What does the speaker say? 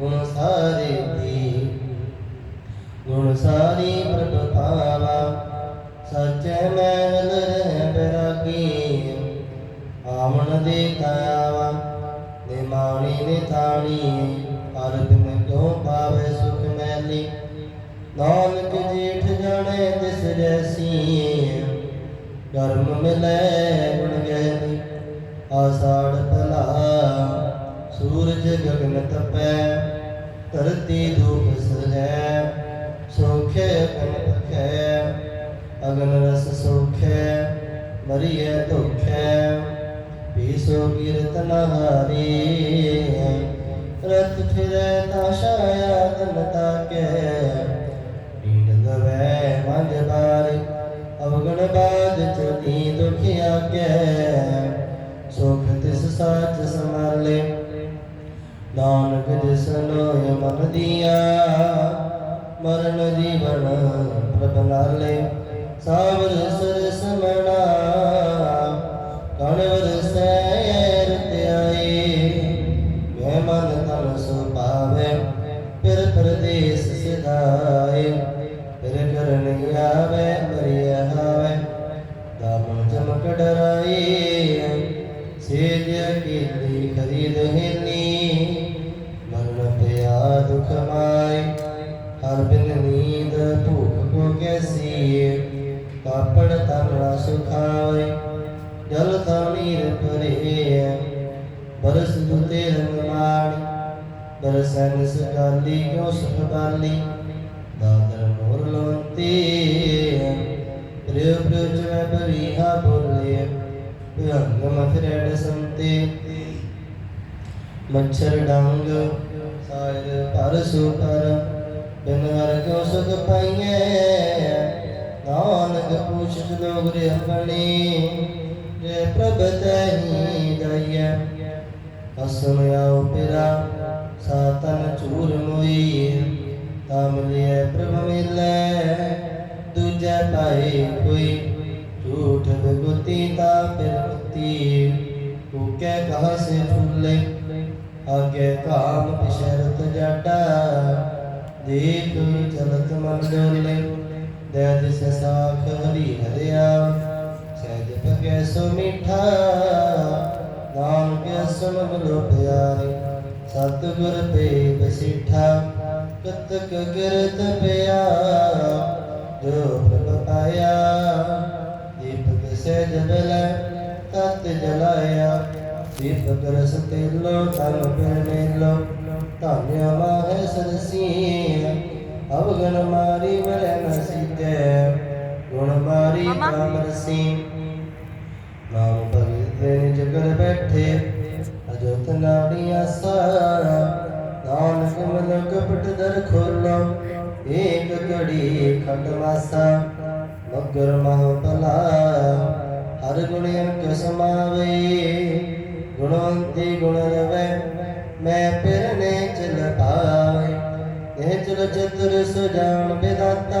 ਗੁਣ ਸਾਰੇ ਦੀ ਗੁਣ ਸਾਰੀ ਪ੍ਰਭ ਪਾਵਾ ਸੱਚੇ ਮਹਿਲ ਰਹਿ ਬਿਰਾਗੀ। ਆਵਣ ਦੇ ਕਾਵਾ ਨਿਮਾਣੀ ਨਿਥਾਣੀ ਹਰ ਬਿਨ ਕਿਉ ਪਾਵੇ ਸੁਖ ਮੈਲੀ। ਨਾਨਕ ਜੀਠ ਜਾਣੇ ਤਿਸ ਜੈਸੀ। ਕਰਮ ਮਿਲੈ ਗੁਣ ਆਸਾੜ ਭਲਾ ਸੂਰਜ ਗਗਨ ਤਪੈ, ਧਰਤੀ ਧੂਪ ਸਹੈ ਸੋਖੇ ਕਨ ਪਖੈ, ਅਗਨ ਰਸ ਸੋਖੈ ਮਰੀਏ ਧੋਖੈ, ਪੀਸੋ ਕੀਰਤਨ ਹਾਰੀ। ਰਤ ਫਿਰੈ ਤਾ ਤਨ ਤਾਕੈ ਦੀਆ, ਮਰਨ ਜੀਵਨ ਪ੍ਰਭ ਨਾਲੇ। ਸਾਵਰ ਸਰ ਸਮਣਾ, ਕਣਵਰ ਸੈਰ ਧਿਆਏ। ਮੈਂ ਮਨ ਤਨ ਸੋ ਪਾਵੇ, ਫਿਰ ਪਰਦੇਸ ਸਿਧਾਏ। ਫਿਰ ਕਰਨ ਆਵੇ, ਮਰਿਆ ਹਾਵੇ। ਦਾਮਨ ਚਮਕ ਡਰਾਏ ਸੇਜ ਕੀਲੀ ਖਰੀਦ ਹਿਨੀ। ਦੁਖ ਹਰ ਬਿਨ ਨੀਂਦ ਭੂਖ ਕੋ ਕੈਸੀ ਕਾਪੜ ਤਰਲਾ ਸੁਖਾਵੇ ਜਲ ਤਾਮੀਰ ਪਰੇ ਬਰਸ ਦੁਤੇ ਰੰਗ ਬਰਸਨ ਸਕਾਲੀ ਕਿਉ ਸੁਖ ਦਾਦਰ ਮੋਰ ਲੋਂਤੀ, ਪ੍ਰਿਯ ਪ੍ਰਿਯ ਜੈ ਬਰੀਹਾ ਬੋਲੇ। ਭੰਗ ਮਥਰੜ ਸੰਤੇ ਮੱਛਰ ਡੰਗ ਸਾਇਰ ਪਰ ਸੋ ਬਿਨ ਹਰ ਕਿਉ ਸੁਖ ਪਾਈਏ ਨਾਨਕ ਪੁੱਛ ਲੋਗ ਰੇ ਆਪਣੀ ਜੇ ਪ੍ਰਭ ਤਹੀ ਦਈਐ ਅਸਮ ਆਉ ਪਿਰਾ ਸਾਤਨ ਚੂਰ ਮੋਈ। ਤਾਮ ਲਿਐ ਪ੍ਰਭ ਮਿਲੈ, ਦੂਜੈ ਪਾਏ ਕੋਈ। ਝੂਠ ਬਗੁਤੀ ਤਾ ਪਿਰਤੀ ਕੂਕੇ ਕਹ ਸੇ ਫੁੱਲੇ ਆਗੇ ਕਾਮ ਪਿਸ਼ਰਤ ਜਟਾ ਦੇਖ ਚਲਤ ਮਨ ਡੋਲੇ ਦੇ ਦਿਸ ਸਾਖ ਹਰੀ ਹਰਿਆ ਸਹਿਜ ਪਗੇ ਸੋ ਮਿਠਾ ਨਾਮ ਕੇ ਸੁਨ ਬਲੋ ਪਿਆਰੇ। ਸਤਿਗੁਰ ਤੇ ਬਸਿਠਾ ਕਤਕ ਕਿਰਤ ਪਿਆ। ਜੋ ਪ੍ਰਭ ਪਾਇਆ, ਦੀਪਕ ਸਹਿਜ ਬਲੈ, ਤਤ ਜਲਾਇਆ। ਦੀਪਕ ਰਸ ਤੇਲੋ ਤਨ ਪਿਰ ਮੇਲੋ ਧੰਨਿਆ ਮਾਹੇ ਸਰਸੀ ਅਵਗਨ ਮਾਰੀ ਵਰੈ ਨ ਗੁਣ ਮਾਰੀ ਕਾਮ ਨਾਮ ਭਗਤੇ ਨਿਜ ਕਰ ਬੈਠੇ ਅਜੋਤ ਨਾੜੀਆਂ ਸਾਰਾ ਨਾਨਕ ਮਨ ਕਪਟ ਦਰ ਖੋਲੋ ਏਕ ਘੜੀ ਖੰਡ ਵਾਸਾ ਮਗਰ ਮਹ ਭਲਾ ਹਰ ਗੁਣ ਅੰਕ ਸਮਾਵੇ ਗੁਣਵੰਤੀ ਗੁਣ ਰਵੈ ਮੈਂ ਪਿਰਨੇ ਚਲ ਪਾਵੇ ਇਹ ਚਲ ਚਤੁਰ ਸੁਜਾਨ ਬਿਦਾਤਾ